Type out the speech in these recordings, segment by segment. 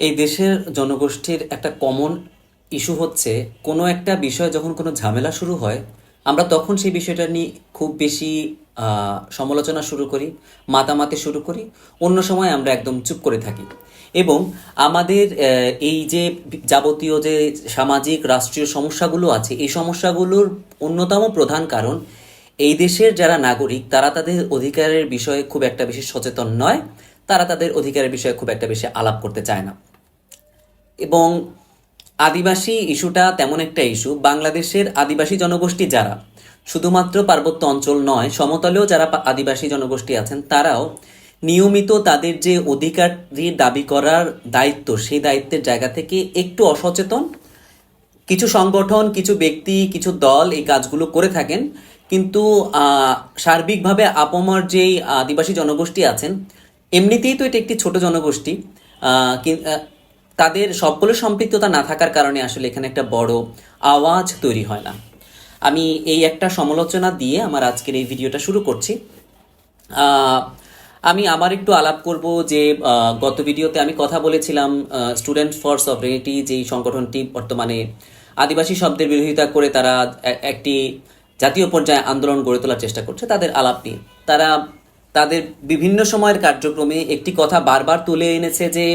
এই দেশের জনগোষ্ঠীর একটা কমন ইস্যু হচ্ছে, কোনো একটা বিষয় যখন কোনো ঝামেলা শুরু হয়, আমরা তখন সেই বিষয়টা নিয়ে খুব বেশি সমালোচনা শুরু করি, মাতামাতি শুরু করি, অন্য সময় আমরা একদম চুপ করে থাকি। এবং আমাদের এই যে যাবতীয় যে সামাজিক, রাষ্ট্রীয় সমস্যাগুলো আছে, এই সমস্যাগুলোর অন্যতম প্রধান কারণ, এই দেশের যারা নাগরিক, তারা তাদের অধিকারের বিষয়ে খুব একটা বেশি সচেতন নয়, তারা তাদের অধিকারের বিষয়ে খুব একটা বেশি আলাপ করতে চায় না। এবং আদিবাসী ইস্যুটা তেমন একটা ইস্যু। বাংলাদেশের আদিবাসী জনগোষ্ঠী যারা, শুধুমাত্র পার্বত্য অঞ্চল নয়, সমতলেও যারা আদিবাসী জনগোষ্ঠী আছেন, তারাও নিয়মিত তাদের যে অধিকারী দাবি করার দায়িত্ব, সেই দায়িত্বের জায়গা থেকে একটু অসচেতন। কিছু সংগঠন, কিছু ব্যক্তি, কিছু দল এই কাজগুলো করে থাকেন, কিন্তু সার্বিকভাবে আপমার যেই আদিবাসী জনগোষ্ঠী আছেন, এমনিতেই তো এটা একটি ছোট জনগোষ্ঠী তাদের সকল সম্পৃক্ততা না থাকার কারণে আসলে এখানে একটা বড় আওয়াজ তৈরি হয় না। আমি এই একটা সমালোচনা দিয়ে আমার আজকের এই ভিডিওটা শুরু করছি। আমি আবার একটু আলাপ করব যে গত ভিডিওতে আমি কথা বলেছিলাম স্টুডেন্ট ফর সভরেনিটি যেই সংগঠনটি বর্তমানে আদিবাসী শব্দের বিরোধিতা করে তারা একটি জাতীয় পর্যায়ে আন্দোলন গড়ে তোলার চেষ্টা করছে তাদের আলাপ নিয়ে। তারা তাদের বিভিন্ন সময়ের কার্যক্রমে একটি কথা বারবার তুলে এনেছে যে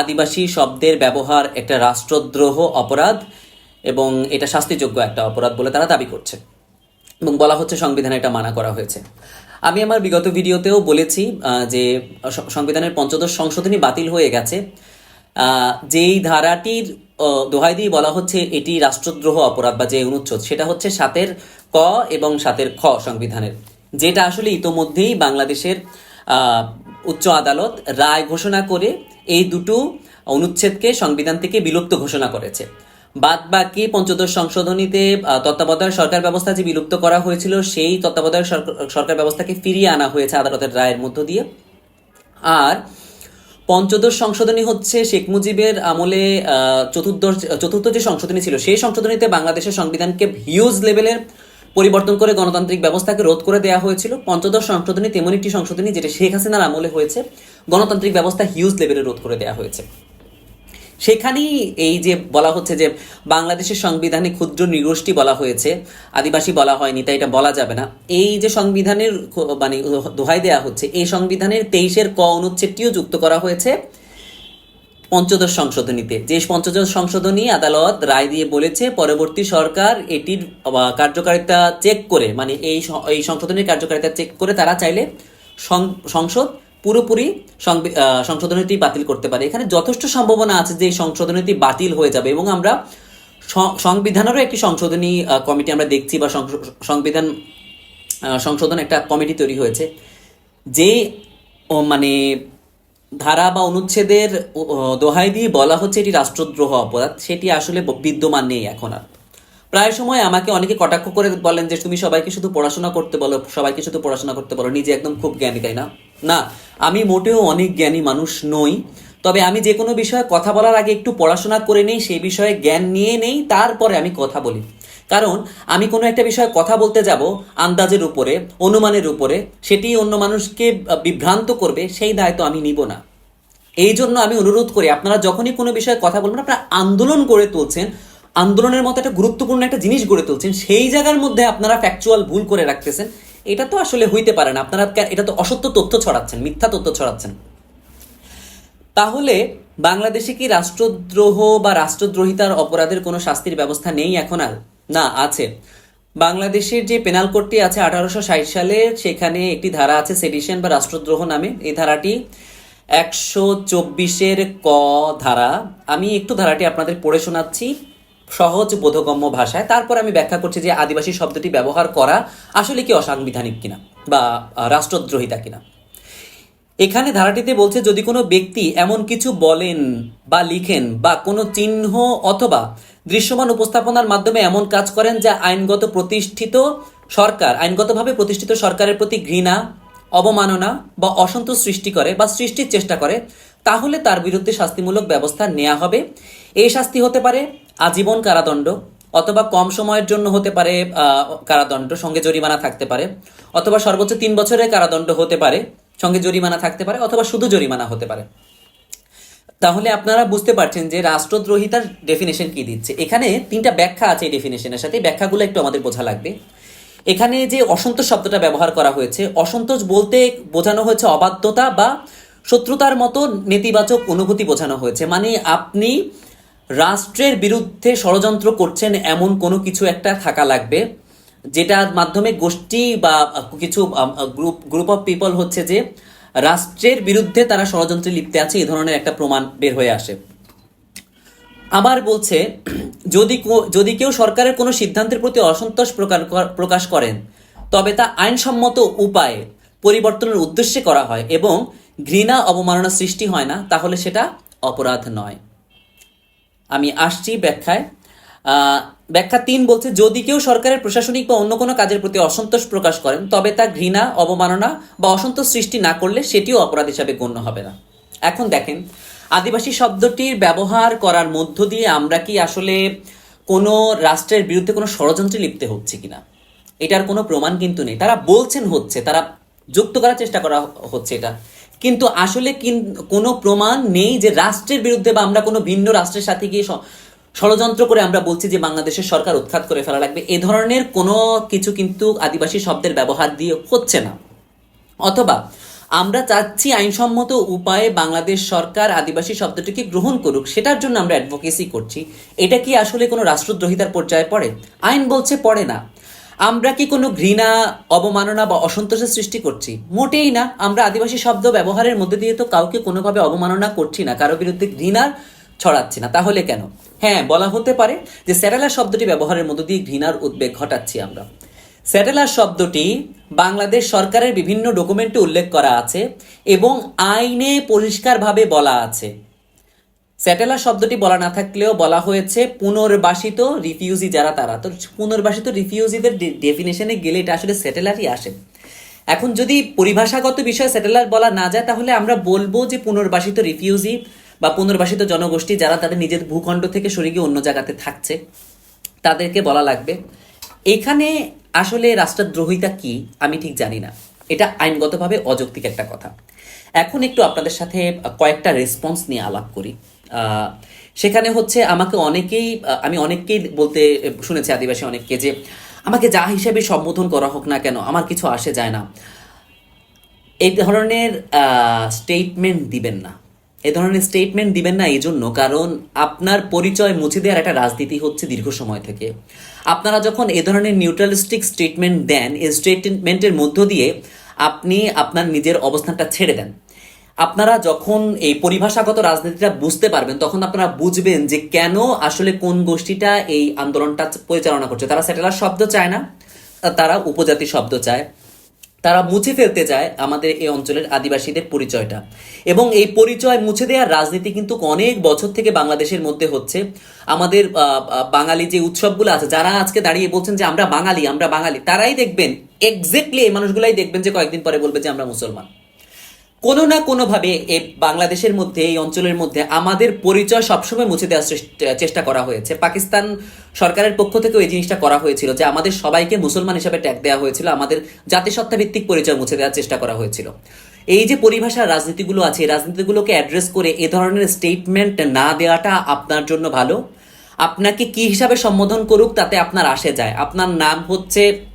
আদিবাসী শব্দের ব্যবহার একটা রাষ্ট্রদ্রোহ অপরাধ এবং এটা শাস্তিযোগ্য একটা অপরাধ বলে তারা দাবি করছে। এবং বলা হচ্ছে সংবিধানে এটা মানা করা হয়েছে। আমি আমার বিগত ভিডিওতেও বলেছি যে সংবিধানের পঞ্চদশ সংশোধনী বাতিল হয়ে গেছে। যেই ধারাটির দোহাই দিয়ে বলা হচ্ছে এটি রাষ্ট্রদ্রোহ অপরাধ বা যে অনুচ্ছেদ, সেটা হচ্ছে সাতের ক এবং সাতের খ সংবিধানের। যেটা আসলে ইতোমধ্যেই বাংলাদেশের উচ্চ আদালত রায় ঘোষণা করে এই দুটো অনুচ্ছেদকে সংবিধান থেকে বিলুপ্ত ঘোষণা করেছে। বাদ বাকি পঞ্চদশ সংশোধনীতে তত্ত্বাবধায়ক সরকার ব্যবস্থা যে বিলুপ্ত করা হয়েছিল, সেই তত্ত্বাবধায়ক সরকার ব্যবস্থাকে ফিরিয়ে আনা হয়েছে আদালতের রায়ের মধ্য দিয়ে। আর পঞ্চদশ সংশোধনী হচ্ছে শেখ মুজিবের আমলে চতুর্দশ, চতুর্থ যে সংশোধনী ছিল, সেই সংশোধনীতে বাংলাদেশের সংবিধানকে হিউজ লেভেলের পরিবর্তন করে গণতান্ত্রিক ব্যবস্থাকে রোধ করে দেওয়া হয়েছিল। পঞ্চদশ সংশোধনী তেমন একটি সংশোধনী যেটা শেখ হাসিনার আমলে হয়েছে, গণতান্ত্রিক ব্যবস্থা হিউজ লেভেলে রোধ করে দেওয়া হয়েছে। সেখানেই এই যে বলা হচ্ছে যে বাংলাদেশের সংবিধানে ক্ষুদ্র নৃগোষ্ঠী বলা হয়েছে, আদিবাসী বলা হয়নি, তাই এটা বলা যাবে না। এই যে সংবিধানের মানে দোহাই দেওয়া হচ্ছে, এই সংবিধানের তেইশের ক অনুচ্ছেদটিও যুক্ত করা হয়েছে। পঞ্চদশ সংশোধনীতে। যে পঞ্চদশ সংশোধনী আদালত রায় দিয়ে বলেছে, পরবর্তী সরকার এটির কার্যকারিতা চেক করে মানে এই এই সংশোধনীর কার্যকারিতা চেক করে তারা চাইলে সংসদ পুরোপুরি সংশোধনীটি বাতিল করতে পারে। এখানে যথেষ্ট সম্ভাবনা আছে যে এই সংশোধনীটি বাতিল হয়ে যাবে এবং আমরা সংবিধানেরও একটি সংশোধনী কমিটি আমরা দেখছি বা সংবিধান সংশোধন একটা কমিটি তৈরি হয়েছে। যে মানে ধারা বা অনুচ্ছেদের দোহাই দিয়ে বলা হচ্ছে এটি রাষ্ট্রদ্রোহ অপরাধ। সেটি আসলে বিদ্যমান নেই এখন আর। প্রায় সময় আমাকে অনেকে কটাক্ষ করে বলেন যে, তুমি সবাইকে শুধু পড়াশোনা করতে বলো, সবাইকে শুধু পড়াশোনা করতে বলো, নিজে একদম খুব জ্ঞানী, তাই না? না, আমি মোটেও অনেক জ্ঞানী মানুষ নই। তবে আমি যে কোনো বিষয়ে কথা বলার আগে একটু পড়াশোনা করে নেই সেই বিষয়ে জ্ঞান নিয়ে নেই, তারপরে আমি কথা বলি। কারণ আমি কোনো একটা বিষয়ে কথা বলতে যাব আন্দাজের উপরে, অনুমানের উপরে, সেটি অন্য মানুষকে বিভ্রান্ত করবে, সেই দায়িত্ব আমি নিব না। এই জন্য আমি অনুরোধ করি, আপনারা যখনই কোনো বিষয়ে কথা বলবেন, আপনারা আন্দোলন গড়ে তুলছেন, আন্দোলনের মতো একটা গুরুত্বপূর্ণ একটা জিনিস গড়ে তুলছেন, সেই জায়গার মধ্যে আপনারা ফ্যাকচুয়াল ভুল করে রাখতেছেন, এটা তো আসলে হইতে পারে না। আপনারা এটা তো অসত্য তথ্য ছড়াচ্ছেন, মিথ্যা তথ্য ছড়াচ্ছেন। তাহলে বাংলাদেশে কি রাষ্ট্রদ্রোহ বা রাষ্ট্রদ্রোহিতার অপরাধের কোনো শাস্তির ব্যবস্থা নেই এখন আর? না, আছে। বাংলাদেশের যে পেনাল কোডটি আছে আঠারোশো ষাট সালে, সেখানে একটি ধারা আছে সেডিশন বা রাষ্ট্রদ্রোহ নামে। এই ধারাটি একশো চব্বিশের ক ধারা। আমি একটু ধারাটি আপনাদের পড়ে শোনাচ্ছি সহজ বোধগম্য ভাষায়। তারপর আমি ব্যাখ্যা করছি যে আদিবাসী শব্দটি ব্যবহার করা আসলে কি অসাংবিধানিক কিনা বা রাষ্ট্রদ্রোহিতা কিনা। এখানে ধারাটিতে বলছে, যদি কোনো ব্যক্তি এমন কিছু বলেন বা লিখেন বা কোনো চিহ্ন অথবা দৃশ্যমান উপস্থাপনার মাধ্যমে এমন কাজ করেন যা আইনগত প্রতিষ্ঠিত সরকার, আইনগতভাবে প্রতিষ্ঠিত সরকারের প্রতি ঘৃণা, অবমাননা বা অসন্তোষ সৃষ্টি করে বা সৃষ্টির চেষ্টা করে, তাহলে তার বিরুদ্ধে শাস্তিমূলক ব্যবস্থা নেওয়া হবে। এই শাস্তি হতে পারে আজীবন কারাদণ্ড অথবা কম সময়ের জন্য হতে পারে কারাদণ্ড, সঙ্গে জরিমানা থাকতে পারে অথবা সর্বোচ্চ তিন বছরের কারাদণ্ড হতে পারে। সঙ্গে জরিমানা থাকতে পারে অথবা শুধু জরিমানা হতে পারে। তাহলে আপনারা বুঝতে পারছেন যে রাষ্ট্রদ্রোহিতার ডেফিনেশন কি দিচ্ছে। এখানে তিনটা ব্যাখ্যা আছে এই ডেফিনেশনের সাথে। ব্যাখ্যাগুলো একটু আমাদের বোঝা লাগবে। এখানে যে অসন্তোষ শব্দটা ব্যবহার করা হয়েছে, অসন্তোষ বলতে বোঝানো হয়েছে অবাধ্যতা বা শত্রুতার মতো নেতিবাচক অনুভূতি বোঝানো হয়েছে। মানে আপনি রাষ্ট্রের বিরুদ্ধে ষড়যন্ত্র করছেন, এমন কোনো কিছু একটা থাকা লাগবে। যেটার মাধ্যমে গোষ্ঠী বা কিছু গ্রুপ গ্রুপ অফ পিপল হচ্ছে যে রাষ্ট্রের বিরুদ্ধে তারা ষড়যন্ত্রে লিপ্তে আছে এই ধরনের একটা প্রমাণ বের হয়ে আসে। আবার বলছে, যদি যদি কেউ সরকারের কোনো সিদ্ধান্তের প্রতি অসন্তোষ প্রকাশ করেন, তবে তা আইনসম্মত উপায়ে পরিবর্তনের উদ্দেশ্যে করা হয় এবং ঘৃণা অবমাননা সৃষ্টি হয় না, তাহলে সেটা অপরাধ নয়। আমি আসছি ব্যাখ্যায়। ব্যাখ্যা তিন বলছে, যদি কেউ সরকারের, প্রশাসনিক বা অন্য কোনো কাজের প্রতি অসন্তোষ প্রকাশ করেন, তবে তা ঘৃণা, অবমাননা বা অসন্তোষ সৃষ্টি না করলে সেটিও অপরাধ হিসাবে গণ্য হবে না। এখন দেখেন, আদিবাসী শব্দটির ব্যবহার করার মধ্য দিয়ে আমরা কি আসলে কোনো রাষ্ট্রের বিরুদ্ধে কোনো ষড়যন্ত্রে লিপ্তে হচ্ছে কিনা? এটার কোনো প্রমাণ কিন্তু নেই। তারা বলছেন হচ্ছে, তারা যুক্ত করার চেষ্টা করা হচ্ছে এটা। কিন্তু আসলে কিন- প্রমাণ নেই যে রাষ্ট্রের বিরুদ্ধে বা আমরা কোনো ভিন্ন রাষ্ট্রের সাথে গিয়ে ষড়যন্ত্র করে আমরা বলছি যে বাংলাদেশের সরকার উৎখাত করে ফেলা লাগবে। এ ধরনের কোনো কিছু কিন্তু আদিবাসী শব্দের ব্যবহার দিয়ে হচ্ছে না। অথবা আমরা চাচ্ছি আইনসম্মত উপায়ে বাংলাদেশ সরকার আদিবাসী শব্দটিকে গ্রহণ করুক, সেটার জন্য আমরা অ্যাডভোকেসি করছি। এটা কি আসলে কোনো রাষ্ট্রদ্রোহিতার পর্যায়ে পড়ে? আইন বলছে পড়ে না। আমরা কি কোনো ঘৃণা, অবমাননা বা অসন্তোষের সৃষ্টি করছি? মোটেই না। আমরা আদিবাসী শব্দ ব্যবহারের মধ্যে দিয়ে তো কাউকে কোনোভাবে অবমাননা করছি না। কারও বিরুদ্ধে ঘৃণার ছড়াচ্ছি না। তাহলে কেন? হ্যাঁ বলা হতে পারে যে স্যারেলা শব্দটি ব্যবহারের মধ্য দিয়ে ঘৃণার উদ্বেগ ঘটাচ্ছি আমরা। স্যাটেলার শব্দটি বাংলাদেশ সরকারের বিভিন্ন ডকুমেন্টে উল্লেখ করা আছে এবং আইনে পরিষ্কারভাবে বলা আছে। স্যাটেলার শব্দটি বলা না থাকলেও বলা হয়েছে পুনর্বাসিত রিফিউজি যারা তারা। তো পুনর্বাসিত রিফিউজিদের ডেফিনেশনে গেলে এটা আসলে স্যাটেলারই আসে। এখন যদি পরিভাষাগত বিষয়ে স্যাটেলার বলা না যায়, তাহলে আমরা বলব যে পুনর্বাসিত রিফিউজি বা পুনর্বাসিত জনগোষ্ঠী যারা তাদের নিজের ভূখণ্ড থেকে সরে গিয়ে অন্য জায়গাতে থাকছে, তাদেরকে বলা লাগবে। এখানে আসলে রাষ্ট্রদ্রোহিতা কি, আমি ঠিক জানি না। এটা আইনগতভাবে অযৌক্তিক একটা কথা। এখন একটু আপনাদের সাথে কয়েকটা রেসপন্স নিয়ে আলাপ করি। সেখানে হচ্ছে আমাকে অনেকেই আমি অনেককেই বলতে শুনেছি, আদিবাসী অনেককে, যে আমাকে যা হিসেবে সম্বোধন করা হোক না কেন, আমার কিছু আসে যায় না। এই ধরনের স্টেটমেন্ট দিবেন না। এই ধরনের স্টেটমেন্ট দিবেন না এই জন্য কারণ আপনার পরিচয় মুছে দেওয়ার একটা রাজনীতি হচ্ছে দীর্ঘ সময় থেকে। আপনারা যখন এ ধরনের নিউট্রালিস্টিক স্টেটমেন্ট দেন, এই স্টেটমেন্টের মধ্য দিয়ে আপনি আপনার নিজের অবস্থানটা ছেড়ে দেন। আপনারা যখন এই পরিভাষাগত রাজনীতিটা বুঝতে পারবেন, তখন আপনারা বুঝবেন যে কেন আসলে কোন গোষ্ঠীটা এই আন্দোলনটা পরিচালনা করছে। তারা স্যাটেলার শব্দ চায় না, তারা উপজাতি শব্দ চায়। তারা মুছে ফেলতে চায় আমাদের এই অঞ্চলের আদিবাসীদের পরিচয়টা। এবং এই পরিচয় মুছে দেওয়ার রাজনীতি কিন্তু অনেক বছর থেকে বাংলাদেশের মধ্যে হচ্ছে। আমাদের বাঙালি যে উৎসবগুলো আছে, যারা আজকে দাঁড়িয়ে বলছেন যে আমরা বাঙালি আমরা বাঙালি, তারাই দেখবেন এক্স্যাক্টলি এই মানুষগুলাই দেখবেন যে কয়েকদিন পরে বলবে যে আমরা মুসলমান। কোনো না কোনোভাবে এই বাংলাদেশের মধ্যে, এই অঞ্চলের মধ্যে আমাদের পরিচয় সবসময় মুছে দেওয়ার চেষ্টা- করা হয়েছে। পাকিস্তান সরকারের পক্ষ থেকেও এই জিনিসটা করা হয়েছিল যে আমাদের সবাইকে মুসলমান হিসাবে ট্যাগ দেওয়া হয়েছিল, আমাদের জাতিসত্তা ভিত্তিক পরিচয় মুছে দেওয়ার চেষ্টা করা হয়েছিল। এই যে পরিভাষার রাজনীতিগুলো আছে রাজনীতিগুলোকে অ্যাড্রেস করে এ ধরনের স্টেটমেন্ট না দেওয়াটা আপনার জন্য ভালো। আপনাকে কি হিসাবে সম্বোধন করুক তাতে আপনার আসে যায়। আপনার নাম হচ্ছে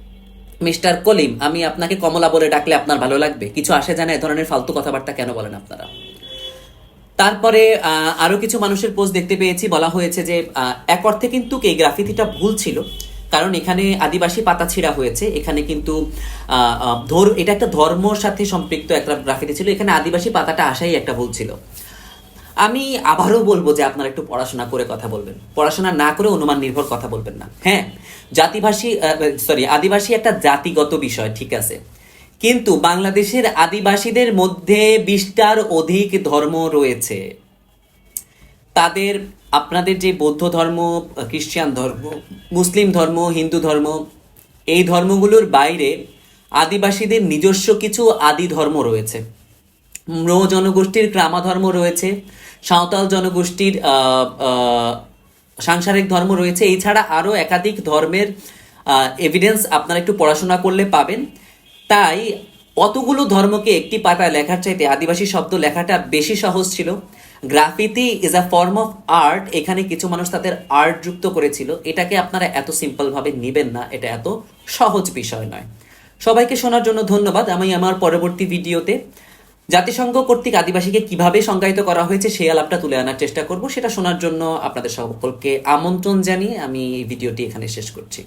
মিস্টার কলিম আমি আপনাকে কমলা বলে ডাকলে আপনার ভালো লাগবে। কিছু আসে যায় না এ ধরনের ফালতু কথাবার্তা কেন বলেন আপনারা? তারপরে আহ, আরও কিছু মানুষের পোস্ট দেখতে পেয়েছি। বলা হয়েছে যে এক অর্থে কিন্তু এই গ্রাফিতিটা ভুল ছিল? কারণ এখানে আদিবাসী পাতা ছিঁড়া হয়েছে। এখানে কিন্তু ধর এটা একটা ধর্মর সাথে সম্পৃক্ত একটা গ্রাফিতি ছিল। এখানে আদিবাসী পাতাটা আসাই একটা ভুল ছিল। আমি আবারও বলব যে আপনারা একটু পড়াশোনা করে কথা বলবেন। পড়াশোনা না করে অনুমান নির্ভর কথা বলবেন না। হ্যাঁ জাতিভাষী সরি আদিবাসী একটা জাতিগত বিষয়, ঠিক আছে। কিন্তু বাংলাদেশের আদিবাসীদের মধ্যে বিশটার অধিক ধর্ম রয়েছে। তাদের, আপনাদের যে বৌদ্ধ ধর্ম, খ্রিস্টান ধর্ম, মুসলিম ধর্ম, হিন্দু ধর্ম, এই ধর্মগুলোর বাইরে আদিবাসীদের নিজস্ব কিছু আদি ধর্ম রয়েছে। ম্রো জনগোষ্ঠীর ক্রামা ধর্ম রয়েছে, সাঁওতাল জনগোষ্ঠীর সাংসারিক ধর্ম রয়েছে। এছাড়া আরও একাধিক ধর্মের এভিডেন্স আপনারা একটু পড়াশোনা করলে পাবেন। তাই অতগুলো ধর্মকে একটি পাতায় লেখার চাইতে আদিবাসী শব্দ লেখাটা বেশি সহজ ছিল। Graffiti is a form of art এখানে কিছু মানুষ তাদের আর্ট যুক্ত করেছিল। এটাকে আপনারা এত সিম্পল ভাবে নিবেন না, এটা এত সহজ বিষয় নয়। সবাইকে শোনার জন্য ধন্যবাদ। আমি আমার পরবর্তী ভিডিওতে জাতিসংঘ কর্তৃক আদিবাসীকে কীভাবে সংজ্ঞায়িত করা হয়েছে সেই আলাপটা তুলে আনার চেষ্টা করব। সেটা শোনার জন্য আপনাদের সকলকে আমন্ত্রণ জানিয়ে আমি এই ভিডিওটি এখানে শেষ করছি।